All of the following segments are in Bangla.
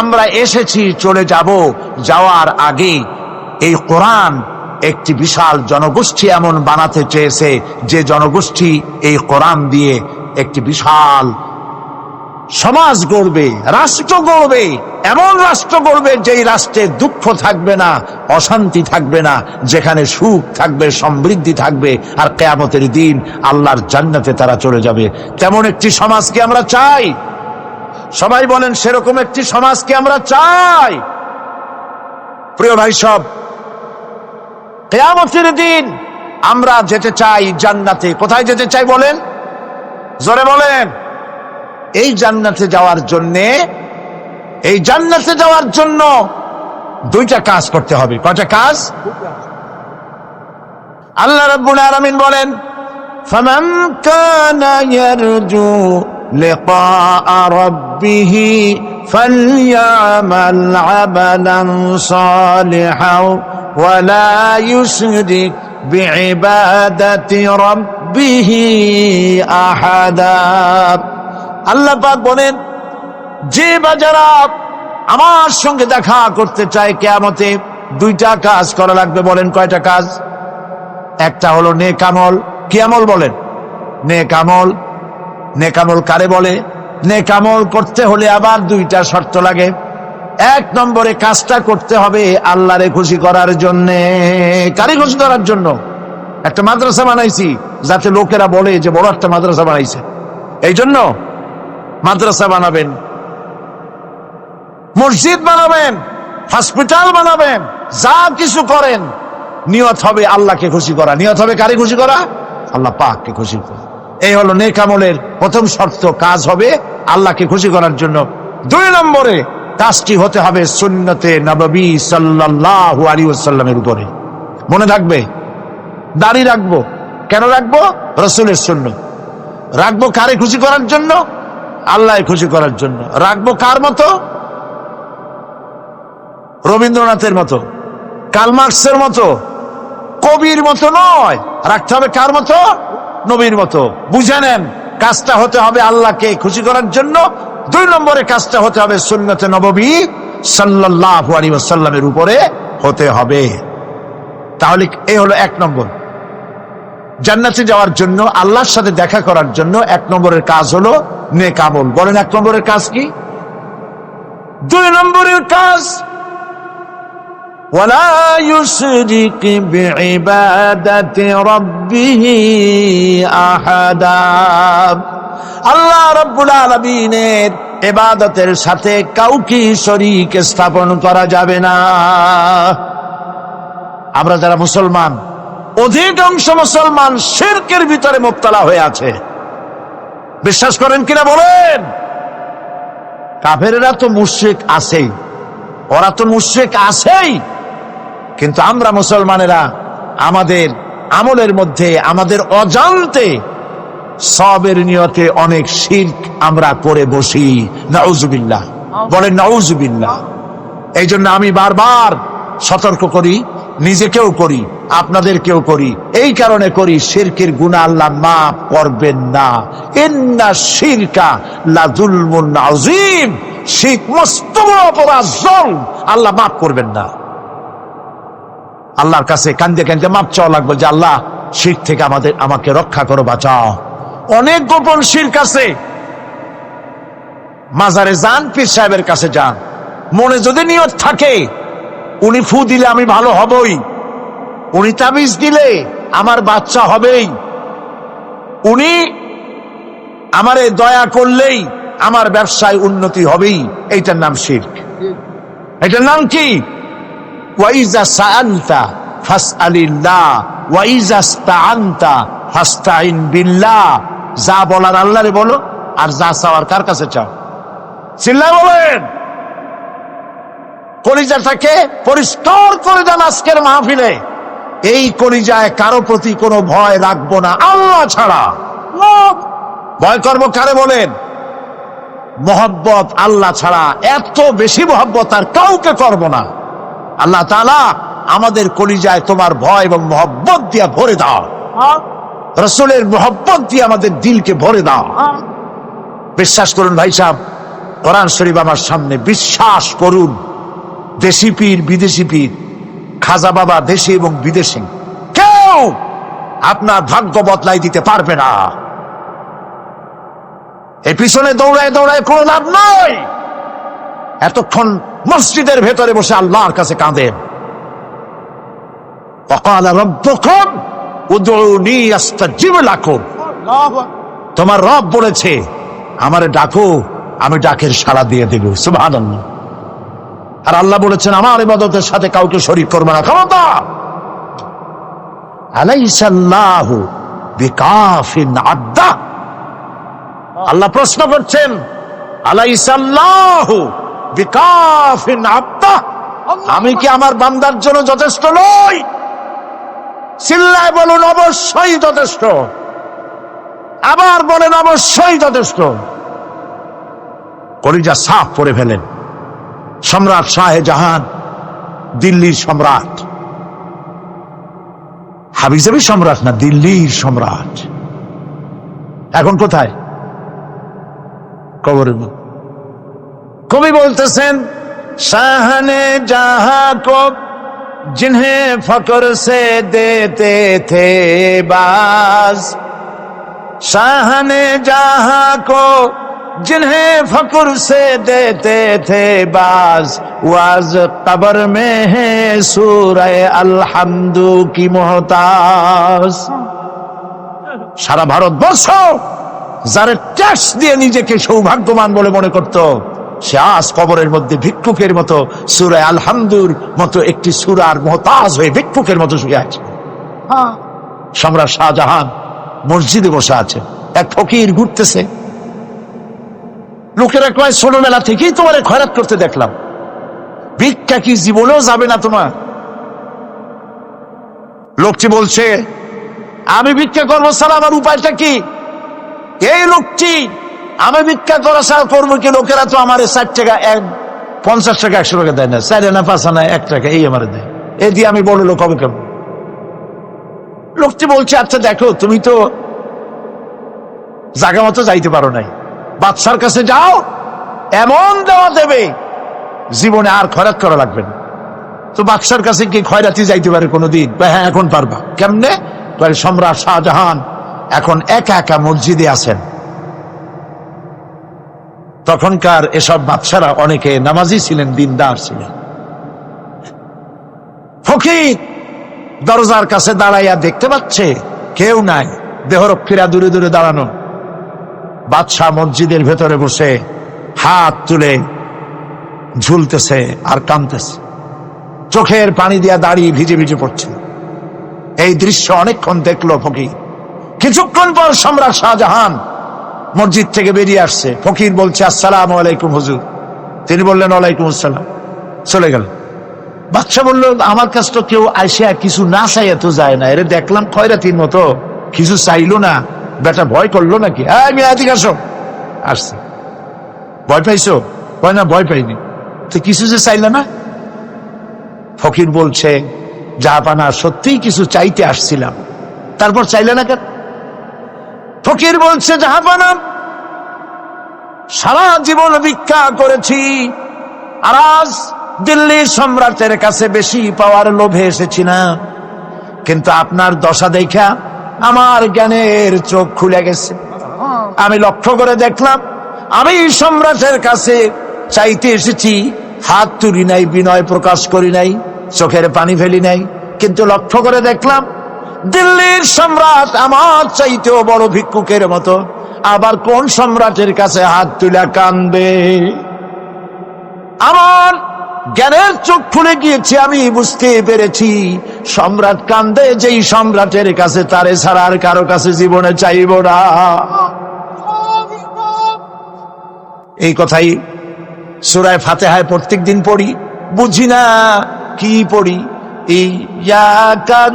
আমরা এসেছি, চলে যাব যাওয়ার আগে। এই কোরআন একটি বিশাল জনগোষ্ঠী এমন বানাতে চেয়েছে, যে জনগোষ্ঠী এই কোরআন দিয়ে একটি বিশাল সমাজ গড়বে, রাষ্ট্র গড়বে। এমন রাষ্ট্র গড়বে যেই রাষ্ট্রে দুঃখ থাকবে না, অশান্তি থাকবে না, যেখানে সুখ থাকবে, সমৃদ্ধি থাকবে, আর কেয়ামতের দিন আল্লাহর জান্নাতে তারা চলে যাবে। তেমন একটি সমাজকে আমরা চাই? সবাই বলেন, সেরকম একটি সমাজকে আমরা চাই? প্রিয় ভাই সব, কেয়ামতের দিন আমরা যেতে চাই জান্নাতে। কোথায় যেতে চাই বলেন? জোরে বলেন, এই জান্নাতে যাওয়ার জন্যে, এই জান্নাতে যাওয়ার জন্য দুইটা কাজ করতে হবে। কয়টা কাজ? আল্লাহ রাব্বুল আলামিন বলেন, ফামান কানা ইয়ারজু লিকাআ রাব্বিহি ফালইআমাল আমালান সালিহান ওয়ালা ইউশরিক বিইবাদাতি রাব্বিহি আহাদা আল্লাহ পাক বলেন, যে বা আমার সঙ্গে দেখা করতে চায় কেয়ামতে, দুইটা কাজ করা লাগবে, বলেন কয়টা কাজ? একটা হলো নেকামল কি আমল বলেন? নেকামল নেকামল কারে বলে? নেকামল করতে হলে আবার দুইটা শর্ত লাগে। এক নম্বরে কাজটা করতে হবে আল্লাহরে খুশি করার জন্য। কারে খুশি করার জন্য? একটা মাদ্রাসা বানাইছি, যাতে লোকেরা বলে যে বড় একটা মাদ্রাসা বানাইছে। এই জন্য মাদ্রাসা বানাবেন। মসজিদ বানাবেন হসপিটাল বানাবেন, যা কিছু করেন, নিয়ত হবে আল্লাহকে খুশি করা। নিয়ত হবে কারে খুশি করা? আল্লাহ পাককে খুশি করা। এই হলো নেকামলের প্রথম শর্ত। কাজ হবে আল্লাহকে খুশি করার জন্য। দুই নম্বরে কাজটি হতে হবে সুন্নতে নববী সাল্লাল্লাহু আলাইহি ওয়াসাল্লামের উপরে। মনে থাকবে? দাড়ি রাখব। কেন রাখব? রসুলের শূন্য রাখব কারে খুশি করার জন্য? আল্লাহ খুশি করার জন্য। রাখব কার মতো? রবীন্দ্রনাথের মতো। কালমার্কসের মতো। কবির মতো নয়। রাখতে হবে কার মতো? নবীর মতো। বুঝে নেন, কাজটা হতে হবে আল্লাহকে খুশি করার জন্য। দুই নম্বরে কাজটা হতে হবে সুন্নতে নববী সাল্লাহ সাল্লামের উপরে হতে হবে। তাহলে এই হলো এক নম্বর। জান্নাতে যাওয়ার জন্য, আল্লাহর সাথে দেখা করার জন্য এক নম্বরের কাজ হলো নেকামল বলেন এক নম্বরের কাজ কি? দুই নম্বরের কাজ ولا يشرك بعبادة ربه أحدا আল্লাহ রব্বুল আলমিনের এবাদতের সাথে কাউকে শরিক স্থাপন করা যাবে না আমরা যারা মুসলমান অধিকাংশ মুসলমান শিরকের ভিতরে মোবতলা হয়ে আছে বিশ্বাস করেন কিনা বলেন কাফেরেরা তো মুশ্রিক আছেই ওরা তো মুশ্রিক আছেই কিন্তু আমরা মুসলমানেরা আমাদের আমলের মধ্যে আমাদের অজান্তে সবের নিয়তে অনেক শির্ক আমরা করে বসি। নাউজুবিল্লাহ। বলে নাউজুবিল্লাহ। এই জন্য আমি বারবার সতর্ক করি নিজেকেও করি আপনাদেরকেও করি। এই কারণে করি শিরকের গুণা আল্লাহ মাফ করবেন না। ইন্না শিরকা লাজুলমুন আযীম। শিরক মস্ত অপরাধ আল্লাহ মাফ করবেন না। আল্লাহর কাছে কান্দে কান্দে মাপ চাওয়া লাগবে যে আল্লাহ শির থেকে আমাদের, আমাকে রক্ষা করো, বাঁচাও। অনেক গোপন শির কাছে। মাজারে যান, পীর সাহেবের কাছে যান। মনে যদি নিয়ত থাকে, উনি ফু দিলে আমি ভালো হবই। উনি তাবিজ দিলে আমার বাচ্চা হবেই। উনি আমারে দয়া করলেই আমার ব্যবসায় উন্নতি হবেই। এইটার নাম শির্ক এটার নাম কি? ওয়াইজা সাআলতা ফাসআলিল্লাহ ওয়াইজা ইসতাআনতা ফাস্তাইন বিল্লাহ যা বলার আল্লাহরে বলো আর যা চাওয়ার কার কাছে চাও? চিল্লায় বলেন। কলিজাটাকে পরিষ্কার করে দেন আজকের মাহফিলে। এই কলিজায় কারও প্রতি কোনো ভয় রাখব না আল্লাহ ছাড়া। ভয় করব কারে বলেন? মোহব্বত আল্লাহ ছাড়া এত বেশি মোহব্বত আর কাউকে করব না। আল্লাহ তাআলা আমাদের কলিজায় তোমার ভয় এবং মোহব্বত দিয়া ভরে দাও। রসুলের মোহব্বত দিয়ে আমাদের দিলকে ভরে দাও। বিশ্বাস করুন ভাই সাহেব কোরআন শরীফ আমার সামনে বিশ্বাস করুন। দেশি পীর বিদেশি পীর খাজা বাবা দেশে এবং বিদেশে। কেউ আপনার ভাগ্য বদলাই দিতে পারবে না। এই পিছনে দৌড়ায় দৌড়ায় কোনো লাভ নয় এতক্ষণ মসজিদের ভেতরে বসে আল্লাহর কাছে কাঁদে। তোমার রব বলেছে আমার ডাকো আমি ডাকের সাড়া দিয়ে দেব। সুবাহ আর আল্লাহ বলেছেন আমার ইবাদতের সাথে কাউকে শরীর করবে না। ক্ষমতা! আলাইসাল্লাহু আল্লাহ প্রশ্ন করছেন আলাইসাল্লাহ বিকাফিন আব্দা। আমি কি আমার বান্দার জন্য যথেষ্ট নই? চিল্লায় বলুন অবশ্যই যথেষ্ট। আবার বলেন অবশ্যই যথেষ্ট। কলিজা সাফ করে ফেলেন। সম্রাট শাহে জাহান দিল্লির সম্রাট। হাবিজাবি সম্রাট না দিল্লির সম্রাট। এখন কোথায়? কবরের মধ্যে। কবি বলতেছেন শাহনে জাহা কো जिन्हें फकर से देते थे बाज शाहने जहां को जिन्हें फकर से देते थे बाज वाज कबर में है सूरह अलहमदु की मोहताज সারা ভারতবর্ষ যারা ট্যাক্স দিয়ে নিজেকে সৌভাগ্যবান বলে মনে করত সে আজ কবরের মধ্যে ভিক্ষুকের মতো সুরায় আলহামদুর মতো একটি সুরার মহতাজ হয়ে ভিক্ষুকের মতো শুয়ে আছে। সম্রাট শাহজাহান মসজিদে বসে আছে। এক ফকির ঘুরতেছে। লোকেরা কয় ছোটবেলা থেকেই তোমার খয়রাত করতে দেখলাম। ভিক্ষা কি জীবনেও যাবে না তোমার? লোকটি বলছে আমি ভিক্ষা করব স্যার আমার উপায়টা কি? এই লোকটি আমি ভিক্ষা করা ছাড়া করব কি? লোকেরা তো আমার ষাট টাকা, এক, পঞ্চাশ টাকা, একশো টাকা দেয় না। চার আনা পাঁচ আনা, এক টাকা, এই আমার দেয়। এই দিয়ে আমি বড় লোক হবে কেমন? লোকটি বলছে আচ্ছা দেখো, তুমি তো জায়গা মতো যাইতে পারো নাই। বাদশার কাছে যাও, এমন দেওয়া দেবে, জীবনে আর খয়রাত করা লাগবে না। তো বাদশার কাছে কি খয়রাতি যাইতে পারে কোনোদিন? হ্যাঁ এখন পারবা। কেমনে? সম্রাট শাহজাহান এখন একা একা মসজিদে আছেন। তখনকার এসব বাদশারা অনেকে নামাজি ছিলেন, দিনদার ছিলেন। ফকির দরজার কাছে দাঁড়াইয়া দেখতে পাচ্ছে, কেউ নাই। দেহরক্ষীরা দূরে দূরে দাঁড়ানো। বাদশাহ মসজিদের ভেতরে বসে হাত তুলে ঝুলতেছে আর কাঁদতেছে। চোখের পানি দিয়া দাঁড়িয়ে ভিজে ভিজে পড়ছে। এই দৃশ্য অনেকক্ষণ দেখল ফকির। কিছুক্ষণ পর সম্রাট শাহজাহান মসজিদ থেকে বেরিয়ে আসছে। ফকির বলছে, আসসালাম আলাইকুম হুজুর। তিনি বললেন, ওয়ালাইকুম আসসালাম। চলে গেল। বাচ্চা বলল, আমার কাছ তো কেউ আইসিয়া কিছু না চাইয়া তো যায় না। এরে দেখলাম খয়রাতির মতো। কিছু চাইলো না। বেটা ভয় করল নাকি? আমি আদিক আসো। আসছে। ভয় পাইছো? কয় না, ভয় পাইনি। তো কিছু যে চাইলে না? ফকির বলছে, যা পানা সত্যিই কিছু চাইতে আসছিলাম। তারপর চাইলে না কেন? ফকির বলছে জাহাপানা সারা জীবন ভিক্ষা করেছি। আর আজ দিল্লি সম্রাটের কাছে বেশি পাওয়ার লোভে এসেছি না। কিন্তু আপনার দশা দেখা আমার জ্ঞানের চোখ খুলে গেছে। আমি লক্ষ্য করে দেখলাম, আমি সম্রাটের কাছে চাইতে এসেছি। হাত তুলি নাই, বিনয় প্রকাশ করি নাই, চোখের পানি ফেলি নাই। কিন্তু লক্ষ্য করে দেখলাম দিল্লির সম্রাট আমার চাইতেও বড় ভিক্ষুকের মতো। আবার কোন সম্রাটের কাছে হাত তুলে কানবে? আমার জ্ঞানের চোখ খুলে গিয়েছে, আমি বুঝতে পেরেছি। সম্রাট কান্দে, যেই সম্রাটের কাছে তারে ছাড়া আর কারও কাছে জীবনে চাইব না। এই কথাই সুরায় ফাতেহায় প্রত্যেক দিন পড়ি। বুঝি না কি পড়ি।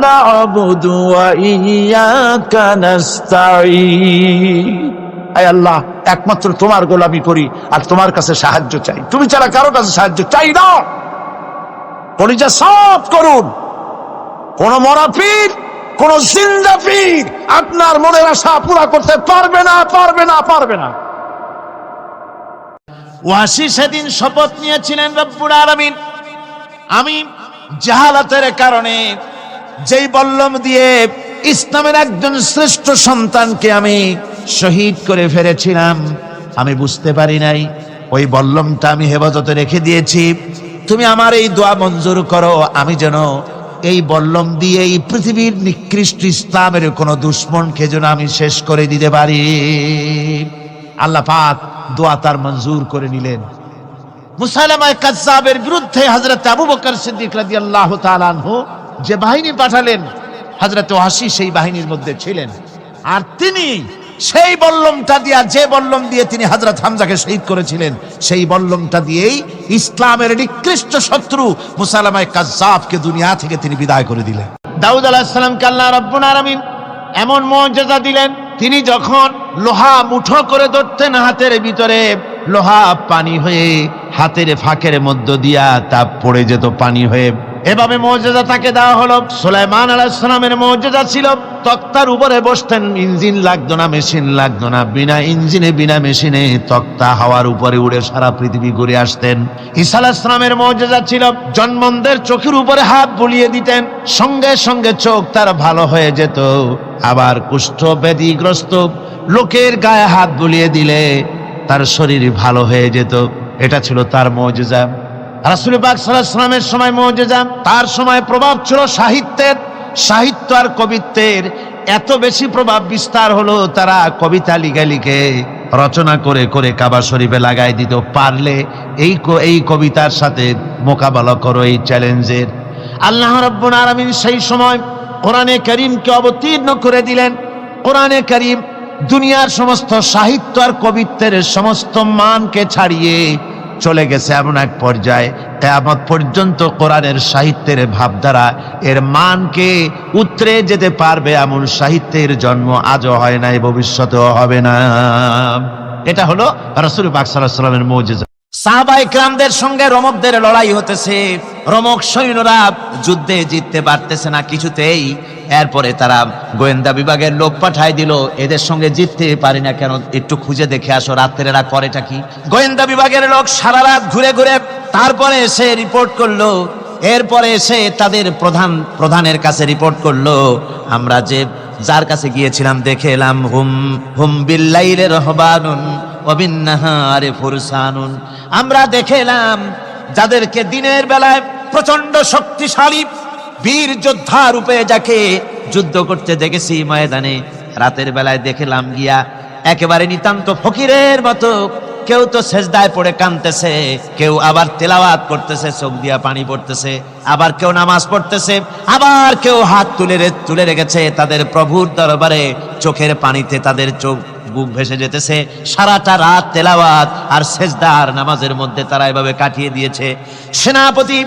না'বুদু ওয়া ইয়াকা নাস্তাঈন আয় আল্লাহ, একমাত্র তোমার গোলামি করি আর তোমার কাছে সাহায্য চাই। তুমি ছাড়া কারও কাছে সাহায্য চাই না। কলিজা সব করুন। কোন মরা পীর, কোন জিন্দা পীর আপনার মনের আশা পুরা করতে পারবে না পারবে না পারবে না। ওয়াসি সেদিন শপথ নিয়েছিলেন রব্বুল আলামিন। আমি জাহালাতের কারণে যেই বল্লম দিয়ে ইসলামের একজন শ্রেষ্ঠ সন্তানকে আমি শহীদ করে ফেলেছিলাম, আমি বুঝতে পারি নাই, ওই বল্লমটা আমি হেফাজতে রেখে দিয়েছি। তুমি আমার এই দোয়া মঞ্জুর করো, আমি যেন এই বল্লম দিয়ে এই পৃথিবীর নিকৃষ্ট ইসলামের কোনো দুশ্মনকে যেন আমি শেষ করে দিতে পারি। আল্লাহ পাক দোয়া তার মঞ্জুর করে নিলেন। মুসালামায় কাজ্জাবের বিরুদ্ধে হজরত আবু বকর সিদ্দিক রাদিয়াল্লাহু তাআলা আনহু যে বাহিনী পাঠালেন হজরত ওয়াসি সেই বাহিনীর মধ্যে ছিলেন। আর তিনি সেই বল্লমটা দিয়া, যে বল্লম দিয়ে তিনি হজরত হামজাকে শহীদ করেছিলেন, সেই বল্লমটা দিয়েই ইসলামের নিকৃষ্ট শত্রু মুসালামায় কাজ্জাবকে দুনিয়া থেকে তিনি বিদায় করে দিলেন। দাউদ আলাইহিস সালামকে আল্লাহ রাব্বুল আলামিন এমন মর্যাদা দিলেন, তিনি যখন লোহা মুঠো করে ধরতেন হাতের ভিতরে লোহা পানি হয়ে হাতের ফাঁকের মধ্য দিয়া তা পড়ে যেত পানি হয়ে। এভাবে মর্যাদা তাকে দেওয়া হলো। সুলাইমান আলাইসালামের মর্যাদা ছিল, তক্তার উপরে বসতেন, ইঞ্জিন লাগতো না, মেশিন লাগতো না। বিনা ইঞ্জিনে, বিনা মেশিনে তক্তা হাওয়ার উপরে উড়ে সারা পৃথিবী ঘুরে আসতেন। ঈসা আলাইসালামের মর্যাদা ছিল জন্মন্দের চোখের উপরে হাত বুলিয়ে দিতেন, সঙ্গে সঙ্গে চোখ তার ভালো হয়ে যেত। আবার কুষ্ঠ ব্যাধিগ্রস্ত লোকের গায়ে হাত বুলিয়ে দিলে তার শরীর ভালো হয়ে যেত। এটা ছিল তার মৌজেজা। রাসুল পাক সাল্লামের সময় মৌজেজা। তার সময় প্রভাব ছিল সাহিত্যের। সাহিত্য আর কবিত্বের এত বেশি প্রভাব বিস্তার হলো তারা কবিতা লিখে লিখে রচনা করে করে কাবা শরীফে লাগাই দিত। পারলে এই এই কবিতার সাথে মোকাবেলা করো এই চ্যালেঞ্জের। আল্লাহ রব্বুল আলামিন সেই সময় কোরআনে করিমকে অবতীর্ণ করে দিলেন। কোরআনে করিম দুনিয়ার সমস্ত সাহিত্য আর কবিত্বের সমস্ত মানকে ছাড়িয়ে চলে গেছে এমন এক পর্যায়ে। কেয়ামত পর্যন্ত কোরআনের সাহিত্যের ভাবধারা এর মানকে উত্তরে যেতে পারবে এমন সাহিত্যের জন্ম আজও হয় নাই, ভবিষ্যতেও হবে না। এটা হলো রসুল পাক সাল্লাহ সাল্লামের মৌজেজা। সাহাবা ইকরামদের সঙ্গে রমকদের লড়াই হতেছে। রমক সৈন্যরা যুদ্ধে জিততে পারতেছে না কিছুতেই। এরপরে তারা গোয়েন্দা বিভাগের লোক পাঠায় দিল, এদের সঙ্গে জিততে পারি না কেন? একটু খুঁজে দেখে আসো রাত্রে এরা করেটা কি? গোয়েন্দা বিভাগের লোক সারা রাত ঘুরে ঘুরে তারপরে এসে রিপোর্ট করল। এরপরে এসে তাদের প্রধান, প্রধানের কাছে রিপোর্ট করল। আমরা যে যার কাছে গিয়েছিলাম, দেখে এলাম। হুম হুম বিল্লাইলে রহবানুন। আমরা দেখে এলাম যাদেরকে দিনের বেলায় প্রচণ্ড শক্তিশালী বীর যোদ্ধা রূপে যাকে যুদ্ধ করতে দেখেছি ময়দানে, রাতের বেলায় দেখলাম গিয়া একেবারে নিতান্ত ফকিরের মতো কেউ তো সেজদায় পড়ে কানতেছে কেউ আবার তেলাওয়াত করতেছে, চোখ দিয়া পানি পড়তেছে, আবার কেউ নামাজ পড়তেছে, আবার কেউ হাত তুলে তুলে রেখেছে তাদের প্রভুর দরবারে, চোখের পানিতে তাদের চোখ বুক ভেসে যেতেছে, সারাটা রাত তেলাওয়াত আর সেজদার নামাজের মধ্যে তারা এভাবে কাটিয়ে দিয়েছে। সেনাপতি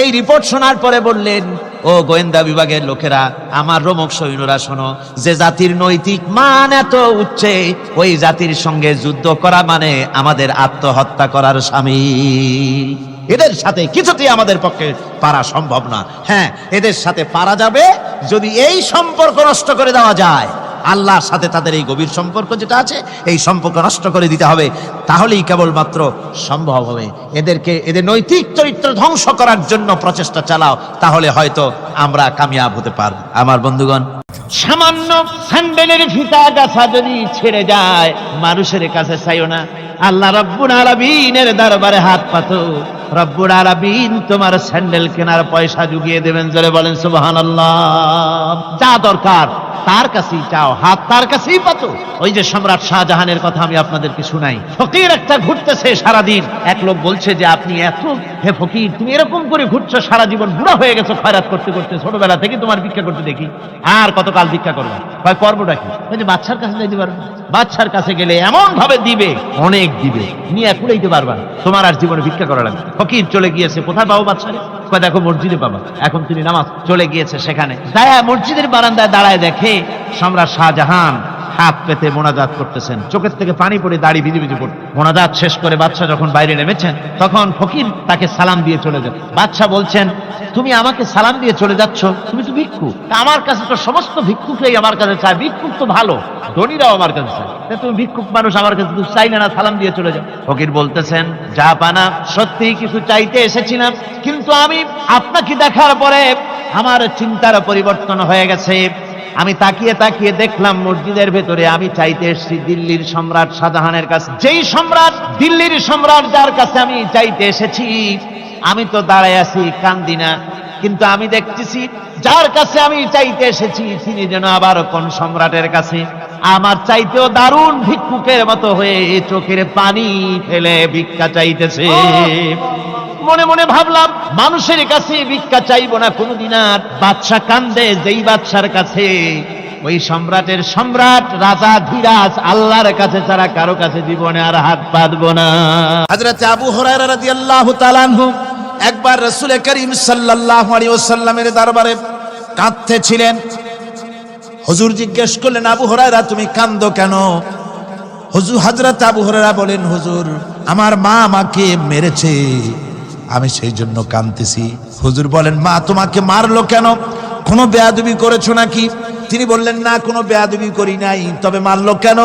এই রিপোর্ট শোনার পরে বললেন, ও গোয়েন্দা বিভাগের লোকেরা, আমার রোমক সৈন্যরা শোনো, যে জাতির নৈতিক মান এত উচ্চে, ওই জাতির সঙ্গে যুদ্ধ করা মানে আমাদের আত্মহত্যা করার স্বামী। এদের সাথে কিছুতেই আমাদের পক্ষে পারা সম্ভব না। হ্যাঁ এদের সাথে পারা যাবে যদি এই সম্পর্ক নষ্ট করে দেওয়া যায়। আল্লাহর সাথে তাদের এই গভীর সম্পর্ক যেটা আছে, এই সম্পর্ক নষ্ট করে দিতে হবে। তাহলেই কেবলমাত্র সম্ভব হবে। এদেরকে, এদের নৈতিক চরিত্র ধ্বংস করার জন্য প্রচেষ্টা চালাও, তাহলে হয়তো আমরা কামিয়াব হতে পারব। আমার বন্ধুগণ, সামান্য স্যান্ডেলের ফিতা গাছা যদি ছেড়ে যায়, মানুষের কাছে চাইও না। আল্লাহ রব্বুল আলামিনের দরবারে হাত পাতো রব্বুল আলামিন তোমার স্যান্ডেল কেনার পয়সা জুগিয়ে দেবেন, জোরে বলেন সুবহানাল্লাহ। যা দরকার, তার কাছেই চাও, হাত তার কাছেই পাতো ওই যে সম্রাট শাহজাহানের কথা আমি আপনাদেরকে শুনাই। ফকির একটা ঘুরতেছে সারাদিন। এক লোক বলছে যে, আপনি এত, হে ফকির, তুমি এরকম করে ঘুরছো, সারা জীবন বুড়া হয়ে গেছো, খয়রাত করতে করতে, ছোটবেলা থেকে তোমার ভিক্ষা করতে দেখি। আর কতকাল ভিক্ষা করবে কয়, করবোটা কি? বাচ্চার কাছে যাইতে পারবে বাচ্চার কাছে গেলে এমন ভাবে দিবে, অনেক দিবে। নিয়ে কুড়াইতে পারবা না। তোমার আর জীবনে ভিক্ষা করা লাগবে ফকির চলে গিয়েছে। কোথায় পাবো বাচ্চারে? দেখো, মসজিদে পাবা। এখন তিনি নামাজ চলে গিয়েছে সেখানে। দায়া মসজিদের বারান্দায় দাঁড়ায় দেখে সম্রাট শাহজাহান হাত পেতে মোনাজাত করতেছেন। চোখের থেকে পানি পড়ে দাড়ি ভিজে ভিজে পড়ে মোনাজাত শেষ করে বাচ্চা যখন বাইরে নেমেছেন, তখন ফকির তাকে সালাম দিয়ে চলে যান বাচ্চা বলছেন, তুমি আমাকে সালাম দিয়ে চলে যাচ্ছ? তুমি তো ভিক্ষু। আমার কাছে তো সমস্ত ভিক্ষুকরাই আমার কাছে চায়। ভিক্ষুক তো ভালো, ধনীরাও আমার কাছে চায়। তুমি ভিক্ষুক মানুষ, আমার কাছে তো চাইলে না সালাম দিয়ে চলে যাও। ফকির বলতেছেন, যা পানা, সত্যি কিছু চাইতে এসেছিলাম কিন্তু আমি আপনাকে দেখার পরে আমার চিন্তার পরিবর্তন হয়ে গেছে। আমি তাকিয়ে তাকিয়ে দেখলাম মসজিদের ভেতরে আমি চাইতে এসেছি দিল্লির সম্রাট শাহজাহানের কাছে। যেই সম্রাট, দিল্লির সম্রাট যার কাছে আমি চাইতে এসেছি, আমি তো দাঁড়ায় আছি, কান্দি না। কিন্তু আমি দেখতেছি, যার কাছে আমি চাইতে এসেছি, তিনি যেন আবার কোন সম্রাটের কাছে। আমার চাইতেও দারুণ ভিক্ষুকের মতো হয়ে চোখের পানি ফেলে ভিক্ষা চাইতেছে। মনে মনে ভাবলাম, মানুষের কাছে ভিক্ষা চাইব না কোনোদিন আর। বাদশা কান্দে, যেই বাদশার কাছে। ওই সম্রাটের সম্রাট, রাজা, ধীরাজ, আল্লাহর কাছে ছাড়া কারও কাছে জীবনে আর হাত পাতবো না। হযরত আবু হুরায়রা রাদিয়াল্লাহু তাআলা একবার রাসূল করিম ওয়াসাল্লামের দরবারে কাঁদতেছিলেন। হুজুর জিজ্ঞেস করলেন, আবু হুরায়রা, তুমি কান্দ কেন? হুজুর হযরত আবু হুরায়রা বলেন, হুজুর, আমার মা আমাকে মেরেছে। আমি সেই জন্য কাঁদতেছি। হুজুর বলেন, মা তোমাকে মারলো কেন? কোনো বেয়াদুবি করেছ নাকি? তিনি বললেন, না, কোনো বেয়াদুবি করি নাই। তবে মারলো কেন?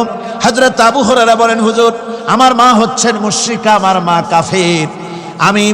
হযরত আবু হুরায়রা বলেন, হুজুর, আমার মা হচ্ছেন মুশরিকা, আমার মা কাফের। আমি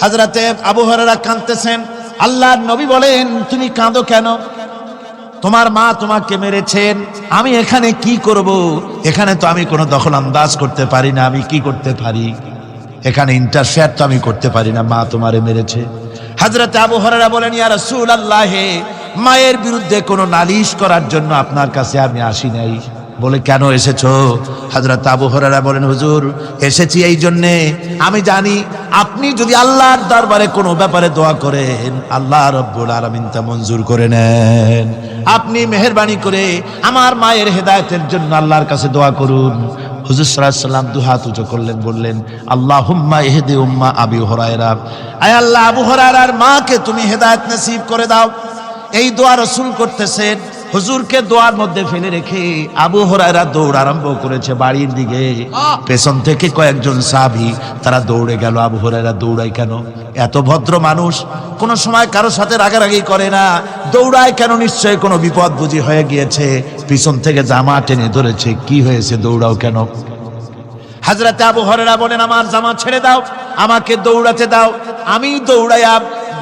হাজরাতে আবু হরারা কাঁদতেছেন। আল্লাহর নবী বলেন, তুমি কাঁদো কেন? তোমার মা তোমাকে মেরেছেন। আমি এখানে কি করব? এখানে তো আমি কোনো দখল আন্দাজ করতে পারি না। আমি কি করতে পারি? এখানে ইন্টারফেয়ার তো আমি করতে পারি না। মা তোমারে মেরেছে। হাজরাতে আবু হরারা বলেন, ইয়া আল্লাহে মায়ের বিরুদ্ধে কোনো নালিশ করার জন্য আপনার কাছে আমি আসি নাই। বলে, কেন এসেছ? হাজরত আবু হরারা বলেন, হুজুর, এসেছি এই জন্যে। আমি জানি আপনি যদি আল্লাহর দরবারে কোনো ব্যাপারে দোয়া করেন, আল্লাহ রব্বুল আলামিন তা মঞ্জুর করে নেন। আপনি মেহেরবানি করে আমার মায়ের হেদায়তের জন্য আল্লাহর কাছে দোয়া করুন। হুজুর সাল্লাম দু হাত উঁচু করলেন, বললেন আল্লাহ হুম্মা এহেদে উম্মা আবি হরায়রা। আয় আল্লাহ, আবু হরায়রার মাকে তুমি হেদায়ত নসিব করে দাও। এই দোয়া রসুল করতেছেন। হুজুরকে দোয়ার মধ্যে ফেলে রেখে আবু হরায়রা দৌড় আরম্ভ করেছে বাড়ির দিকে। পেছন থেকে কয়েকজন সাহাবি তারা দৌড়ে গেল। আবু হরায়রা দৌড়ায় কেন? এত ভদ্র মানুষ কোন সময় কারোর সাথে রাগারাগি করে না। দৌড়ায় কেন? নিশ্চয় কোনো বিপদ বুঝি হয়ে গিয়েছে। পিছন থেকে জামা টেনে ধরেছে। কি হয়েছে? দৌড়াও কেন? হাজরাতে আবু হরেরা বলেন আমার জামা ছেড়ে দাও। আমাকে দৌড়াতে দাও। আমি দৌড়াইয়া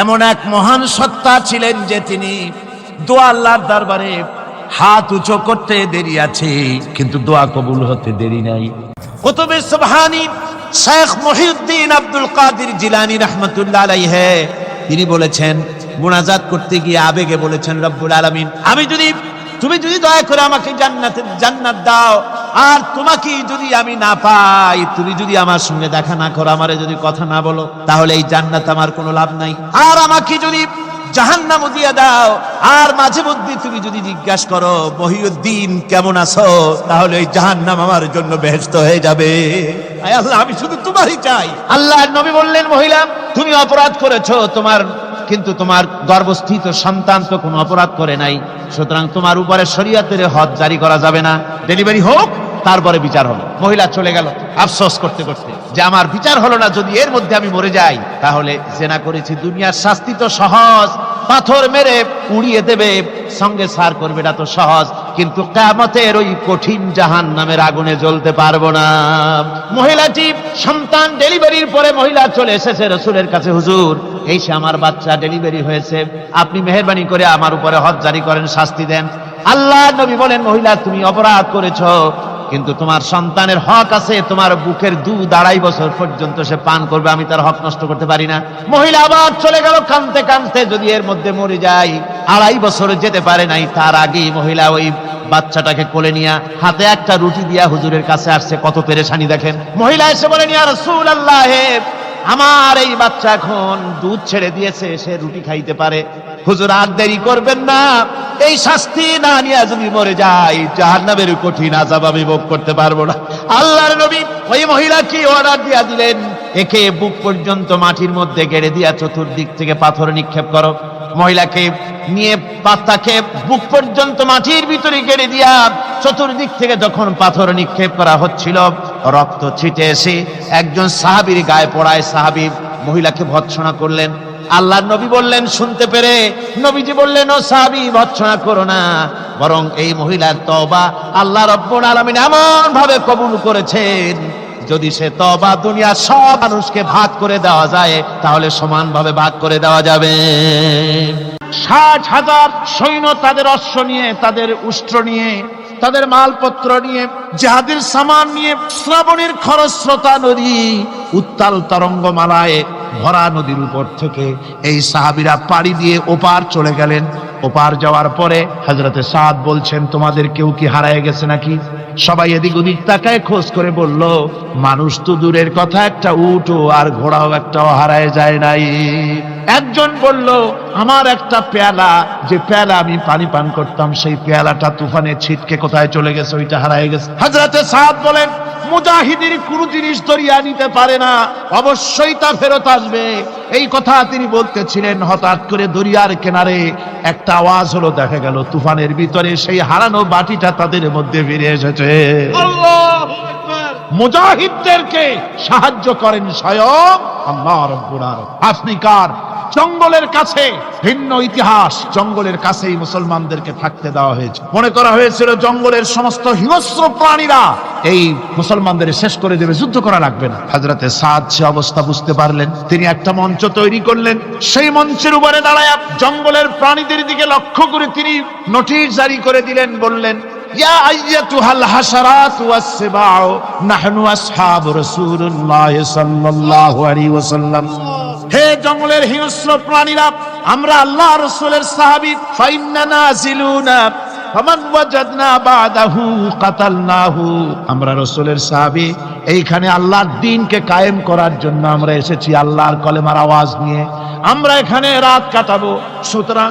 এমন এক মহান সত্তা ছিলেন যে তিনি দোয়া আল্লাহর দরবারে হাত উঁচু করতে দেরি আছে, কিন্তু দোয়া কবুল হতে দেরি নাই। কুতুবে সুবহানি, Sheikh Muhiuddin Abdul Qadir Jilani রহমতুল্লাহ আলাইহে, তিনি বলেছেন, মুনাজাত করতে গিয়ে আবেগে বলেছেন, রব্বুল আলামিন, আমি যদি তুমি যদি দয়া করে আমাকে জান্নাতের জান্নাত দাও, আর তোমাকে যদি আমি না পাই, তুমি যদি আমার সঙ্গে দেখা না করো, আমারে যদি কথা না বলো, তাহলে এই জান্নাত আমার কোনো লাভ নাই। আর আমাকে যদি জাহান্নাম দিয়ে দাও, আর মাঝে মধ্যে তুমি যদি জিজ্ঞাসা করো, মহিউদ্দিন, কেমন আছো? তাহলে এই জাহান্নাম আমার জন্য বেহেস্ত হয়ে যাবে। আল্লাহ, আমি শুধু তোমারই চাই। আল্লাহ নবী বললেন, মহিলা, তুমি অপরাধ করেছ, তোমার কিন্তু তোমার গর্ভস্থিত সন্তান তো কোনো অপরাধ করে নাই। সুতরাং তোমার উপরে শরীয়তের হদ জারি করা যাবে না। ডেলিভারি হোক, তারপরে বিচার হলো মহিলা চলে গেল আফসোস করতে করতে। যে আমার বিচার হলো না, যদি এর মধ্যে আমি মরে যাই, তাহলে জেনা করেছি দুনিয়ার শাস্তি তো সহজ। পাথর মেরে উড়িয়ে দেবে, সঙ্গে সার করবে এটা তো সহজ। কিন্তু কামতের ওই কঠিন জাহান নামের আগুনে জ্বলতে পারব না। মহিলাটি সন্তান ডেলিভারির পরে মহিলা চলে এসেছে রসুলের কাছে, হুজুর, এই সে আমার বাচ্চা ডেলিভারি হয়েছে। আপনি মেহরবানি করে আমার উপরে হজ জারি করেন, শাস্তি দেন। আল্লাহ নবী বলেন, মহিলা, তুমি অপরাধ করেছ, কিন্তু তোমার সন্তানের হক আছে, তোমার বুকের দুধ আড়াই বছর পর্যন্ত সে পান করবে, আমি তার হক নষ্ট করতে পারি না। মহিলা আবার চলে গেল কানতে কানতে, যদি এর মধ্যে মরে যায়, আড়াই বছর যেতে পারে নাই, তার আগেই মহিলা ওই বাচ্চাটাকে কোলে নিয়ে হাতে একটা রুটি দিয়া হুজুরের কাছে আসছে, কত পেরেশানি দেখেন। মহিলা এসে বলে নিয়া রসুল আল্লাহ আমার এই বাচ্চা এখন দুধ ছেড়ে দিয়েছে, সে রুটি খাইতে পারে। হুজুর, আর দেরি করবেন না। এই শাস্তি না নিয়ে যদি মরে যাই, জাহান্নামের কঠিন আজাব আমি ভোগ করতে পারব না। আল্লাহর নবী ওই মহিলা কি অর্ডার দিয়া দিলেন একে বুক পর্যন্ত মাটির মধ্যে গেড়ে দিয়া চতুর্দিক থেকে পাথর নিক্ষেপ করো। মহিলাকে নিয়ে পাত্তাকে বুক পর্যন্ত মাটির ভিতরে গেড়ে দিয়া চতুর্দিক থেকে যখন পাথর নিক্ষেপ করা হচ্ছিল, রক্ত ছিটে এসে একজন সাহাবীর গায়ে পড়ায় সাহাবী মহিলাকে ভৎসনা করলেন। আল্লাহ নবী বললেন, শুনতে পেরে? নবীজি বললেন, ও সাহাবী, ভৎসনা করো না। বরং এই মহিলার তবা আল্লাহ রব্বুল আলামিন এমন ভাবে কবুল করেছেন। যদি সে তবা দুনিয়া সব মানুষকে ভাগ করে দেওয়া যায়, তাহলে সমানভাবে ভাগ করে দেওয়া যাবে। ষাট হাজার সৈন্য তাদের অশ্ব নিয়ে, তাদের উষ্ট্র নিয়ে, তাদের মালপত্র নিয়ে, জাহাদের সামান নিয়ে, শ্রাবণের খরস্রোতা নদী, উত্তাল তরঙ্গমালায় ভরা নদীর উপর থেকে এই সাহাবিরা পাড়ি দিয়ে ওপার চলে গেলেন। ওপার যাওয়ার পরে হজরতে সাদ বলছেন, তোমাদের কেউ কি হারায় গেছে নাকি? সবাই এদিক ওদিক তাকায় খোঁজ করে বলল, মানুষ তো দূরের কথা, একটা উঠো আর ঘোড়াও একটাও হারায় যায় নাই। একজন বলল, আমার একটা পেয়ালা, যে পেয়ালা আমি পানি পান করতাম, সেই পেয়ালাটা তুফানে ছিটকে কোথায় চলে গেছে, ওইটা হারায় গেছে। হাজরাতে সাদ বলেন মুজাহিদের কোনো জিনিস দরিয়া নিতে পারে না, অবশ্যই তা ফেরত আসবে। এই কথা তিনি বলতেছিলেন, হঠাৎ করে দরিয়ার কিনারে একটা আওয়াজ হলো, দেখা গেল, তুফানের ভিতরে সেই হারানো বাটিটা তাদের মধ্যে ফিরে এসেছে। মুজাহিদদেরকে সাহায্য করেন স্বয়ং আল্লাহ রব্বুল আফ্রিকার জঙ্গলের কাছে, ভিন্ন ইতিহাস জঙ্গলের কাছেই মুসলমানদেরকে থাকতে দেওয়া হয়েছে। মনে করা হয়েছিল জঙ্গলের সমস্ত হিংস্র প্রাণীরা এই মুসলমানদের শেষ করে দেবে, যুদ্ধ করা লাগবে না। হাজরাতে সাদ সে অবস্থা বুঝতে পারলেন। তিনি একটা মঞ্চ তৈরি করলেন। সেই মঞ্চের উপরে দাঁড়ায় জঙ্গলের প্রাণীদের দিকে লক্ষ্য করে তিনি নোটিশ জারি করে দিলেন, বললেন ইয়া আইয়াতুহাল হাসারাত ওয়াস সিবাউ, নাহনু আসহাব রাসূলুল্লাহ সাল্লাল্লাহু আলাইহি ওয়াসাল্লাম। হে জঙ্গলের হিংস্র প্রাণীরা, আমরা আল্লাহ রাসূলের সাহাবী, ফাইন্না নাজিলুনা, ফমান ওয়াজাদনা বাদাহু কাতালনাহু। আমরা রাসূলের সাহাবী, এইখানে আল্লাহর দিনকে কায়েম করার জন্য আমরা এসেছি আল্লাহর কলেমার আওয়াজ নিয়ে। আমরা এখানে রাত কাটাবো, সুতরাং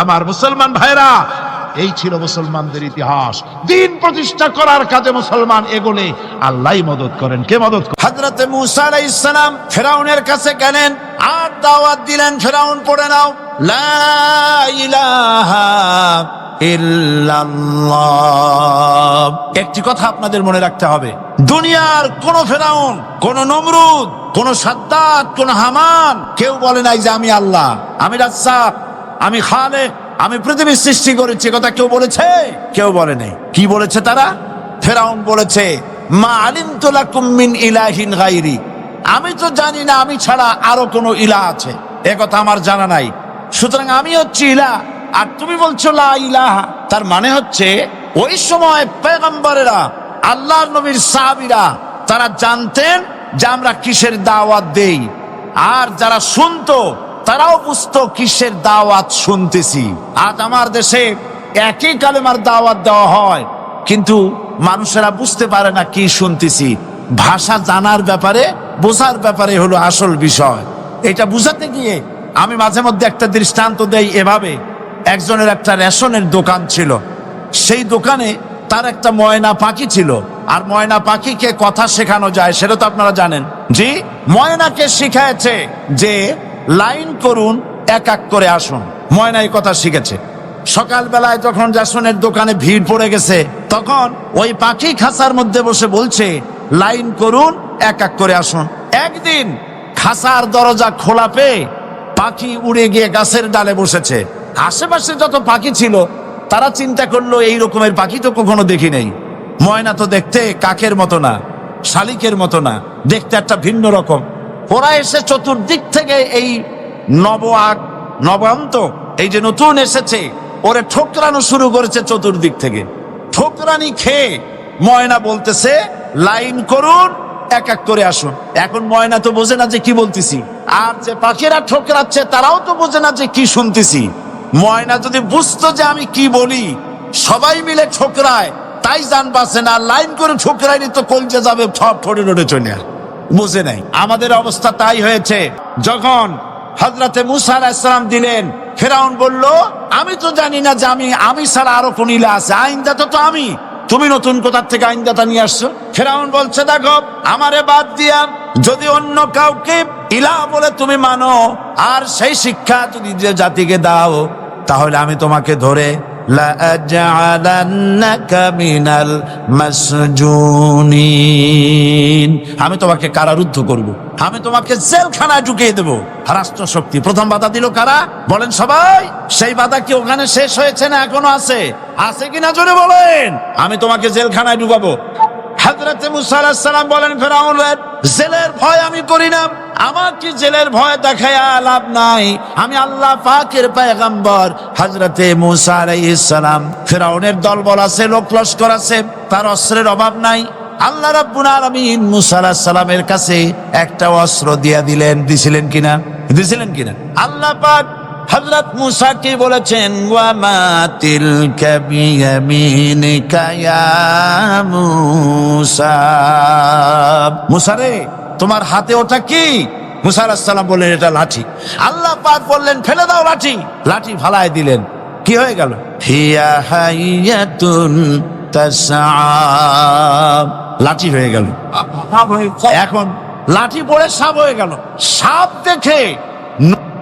আমার মুসলমান ভাইরা, এই ছিল মুসলমানদের ইতিহাস। দিন প্রতিষ্ঠা করার কাজে মুসলমান এগোলে আল্লাহ মদত করেন। কে মদত হজরতে মুসা আলাইহিস সালাম ফেরাউনের কাছে গেলেন। আর দাওয়াত দিলেন, ফেরাউন, পড়ে নাও। একটি কথা আপনাদের মনে রাখতে হবে। দুনিয়ার কোন ফেরাউন, কোন নমরুদ, কোন সাদ্দাত, কোন হামান, কেউ বলে নাই যে আমি আল্লাহ, আমি রাজ্জাক। আমি খালে, আমি পৃথিবীর সৃষ্টি করেছি কথা কেউ বলেছে? কেউ বলে নাই। কি বলেছে তারা? ফেরাউন বলেছে, মা আলিম তোলা মিন ইলাহিন গাইরি আমি তো জানি না, আমি ছাড়া আরও কোনো ইলা আছে। এ কথা আমার জানা নাই। সুতরাং আমি হচ্ছি ইলা, আর তুমি বলছো লা ইলাহা। তার মানে হচ্ছে, ওই সময় পেগম্বরেরা আল্লাহ নবীর সাহাবীরা, তারা জানতেন যে আমরা কিসের দাওয়াত দেই। আর যারা শুনতো তারাও বুঝতো কিসের দাওয়াত শুনতেছি। আজ আমার দেশে একই কালেমার দাওয়াত দেওয়া হয়, কিন্তু মানুষেরা বুঝতে পারে না কি শুনতেছি। ভাষা জানার ব্যাপারে, বোঝার ব্যাপারে হলো আসল বিষয়। এটা বুঝাতে গিয়ে আমি মাঝে মধ্যে একটা দৃষ্টান্ত দেই এভাবে। একজনের একটা রেশনের দোকান ছিল। সেই দোকানে তার একটা ময়না পাখি ছিল। আর ময়না পাখিকে কথা শেখানো যায়, সেটা তো আপনারা জানেন। জি, ময়নাকে শিখাইছে যে লাইন করুন, এক এক করে আসুন। ময়না এই কথা শিখেছে। সকালবেলায় যখন জাসনের দোকানে ভিড় পড়ে গেছে, তখন ওই পাখি খাসার মধ্যে বসে বলছে, লাইন করুন, এক এক করে আসুন। একদিন খাসার দরজা খোলা পেয়ে পাখি উড়ে গিয়ে গাছের ডালে বসেছে। আশেপাশে যত পাখি ছিল, তারা চিন্তা করল, এই রকমের পাখি তো কখনো দেখি নেই। ময়না তো দেখতে কাকের মতো না, শালিকের মতো না, দেখতে একটা ভিন্ন রকম। ওরা এসে চতুর্দিক থেকে এই নব আগ, নবান্ত, এই যে নতুন এসেছে, ওরে ঠোকরানো শুরু করেছে চতুর্দিক থেকে। ঠোকরানি খেয়ে ময়না বলতেছে, লাইন করুন, এক এক করে আসুন। এখন ময়না তো বোঝে না যে কি বলতেছি। আর যে পাখিরা ঠোকরাচ্ছে, তারাও তো বোঝে না যে কি শুনতেছি। ময়না যদি বুঝতো যে আমি কি বলি, সবাই মিলে ঠোকরায়, তাই জান বাসে না। লাইন করে ঠোকরাইনি তো কলজে যাবে সব ঠোঁটে ঠোঁটে চলে। বুঝে নাই। আমাদের অবস্থা তাই হয়েছে। যখন হজরতে মুসা আলাহিসাম দিলেন, ফেরাউন বলল, আমি তো জানি না যে আমি আমি ছাড়া আরও কোন ইলা আছে। আইনদাতা তো আমি। তুমি নতুন কোথার থেকে আইনদাতা নিয়ে আসছো? ফেরাউন বলছে, দেখো, আমারে বাদ দিয়া যদি অন্য কাউকে ইলা বলে তুমি মানো, আর সেই শিক্ষা যদি জাতিকে দাও, তাহলে আমি তোমাকে ধরে লাজআলান্নাকা মিনাল মাসজুনিন। আমি তোমাকে কারারুদ্ধ করব। আমি তোমাকে জেলখানায় ঢুকিয়ে দেব। রাষ্ট্র শক্তি। প্রথম বাধা দিল কারা? বলেন সবাই। সেই বাধা কি ওখানে শেষ হয়েছে না এখনও আছে? আছে কিনা জোরে বলেন। আমি তোমাকে জেলখানায় ঢুকাবো। হযরত মুসা আলাইহিস সালাম বলেন ফেরাউন জেলের ভয় আমি করি না। আমার কি জেলের ভয় দেখায়া লাভ নাই। আমি আল্লাহ পাকের পায়গাম্বর হজরতে মুসা আলাইহিস সালাম। ফেরাউনের দলবল আছে, লোক লস্কর আছে, তার অস্ত্রের অভাব নাই। আল্লাহ রাব্বুল আলামিন মুসা আলাইহিস সালামের কাছে একটা অস্ত্র দিয়া দিলেন। দিছিলেন কিনা? দিছিলেন কিনা? আল্লাহ পাক হজরত মুসা কি বলেছেন মুসা রে তোমার হাতে ওটা কি? মুসা আলাইহিস বললেন এটা লাঠি। আল্লাহ পাক বললেন ফেলে দাও লাঠি। লাঠি ফালায় দিলেন। কি হয়ে গেল? হিয়া হাইয়াতুন লাঠি হয়ে গেল। এখন লাঠি পড়ে সাপ হয়ে গেল। সাপ দেখে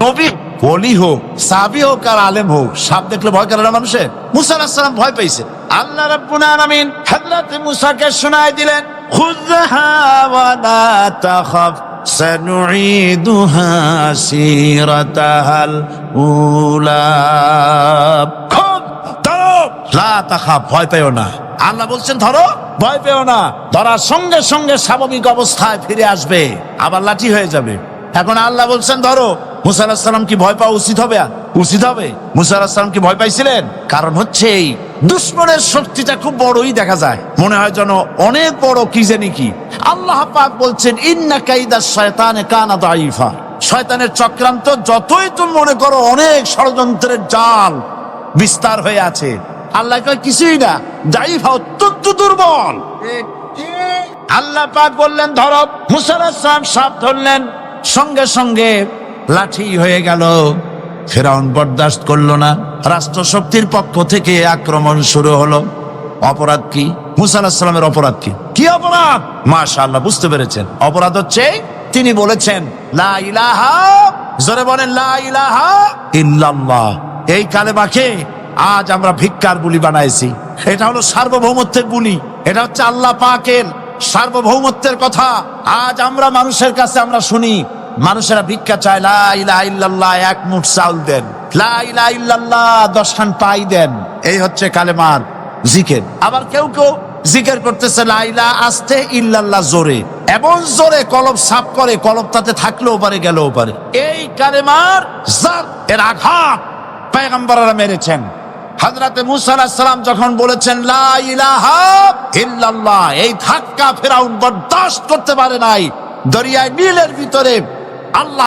নবী বলি হোক সাবি হোক আর আলেম হোক সাপ দেখলে ভয় করে না মানুষের? মুসা আলাহিস ভয় পেয়েছে। আল্লাহ রাব্বুল আলামিন হযরত মুসাকে শোনায় দিলেন। খুযহা ওয়া লা তাখাফ سنعيدها سيرتها الأولى খুব ধরো লা তাখাফ ভয় পেও না আল্লাহ বলছেন ধরো ভয় পেও না ধরার সঙ্গে সঙ্গে স্বাভাবিক অবস্থায় ফিরে আসবে আবার লাঠি হয়ে যাবে এখন আল্লাহ বলছেন ধরো মুসা আলাহিস সালাম কি ভয় পাওয়া উচিত হবে উচিত হবে মুসা আলাহিস সালাম কি ভয় পাইছিলেন কারণ হচ্ছে এই দুশ্মনের শক্তিটা খুব বড়ই দেখা যায়। মনে হয় যেন অনেক বড় কি জানি কি। আল্লাহ পাক বলছেন, ইন্না কাইদা শয়তানে কানা দাইফা শয়তানের চক্রান্ত যতই তুমি মনে করো অনেক ষড়যন্ত্রের জাল বিস্তার হয়ে আছে। আল্লাহ কয়, কিছুই না জাইফা অত্যন্ত দুর্বল। আল্লাহ পাক বললেন, ধরো মুসালাম সাপ ধরলেন, সঙ্গে সঙ্গে লাঠি হয়ে গেল। ফেরাউন বরদাস্ত করল না। রাষ্ট্র শক্তির পক্ষ থেকে আক্রমণ শুরু হলো। অপরাধ কি? মুসা অপরাধ কি? কি অপরাধ? মাশা আল্লাহ বুঝতে পেরেছেন। অপরাধ হচ্ছে, তিনি বলেছেন, লা ইলাহা, জোরে বলেন, লা ইলাহা ইল্লাল্লাহ। এই আজ আমরা ভিক্ষার বুলি বানাইছি। এটা হলো সার্বভৌমত্বের বুলি। এটা হচ্ছে আল্লাহ পাকের সার্বভৌমত্বের কথা। আজ আমরা মানুষের কাছে আমরা শুনি মানুষেরা ভিক্ষা চায় ইল্লাল্লাহ, এক মুঠ চাউল দেন। লা ইলাহা ইল্লাল্লাহ দশ খান পাই দেন। এই হচ্ছে কালেমার জিকের। আবার কেউ কেউ জিকের করতেছে লাইলা আসতে ইল্লাল্লাহ, জোরে। এমন জোরে কলব সাফ করে কলব তাতে থাকলেও পারে, গেলেও পারে। এই কালেমার জার এর আঘাত পেগম্বররা মেরেছেন। হাজরাতে মুসা সালাম যখন বলেছেন ইল্লাল্লাহ, এই ধাক্কা ফেরাউন বরদাস্ত করতে পারে নাই। দরিয়ায় নীলের ভিতরে আল্লাহ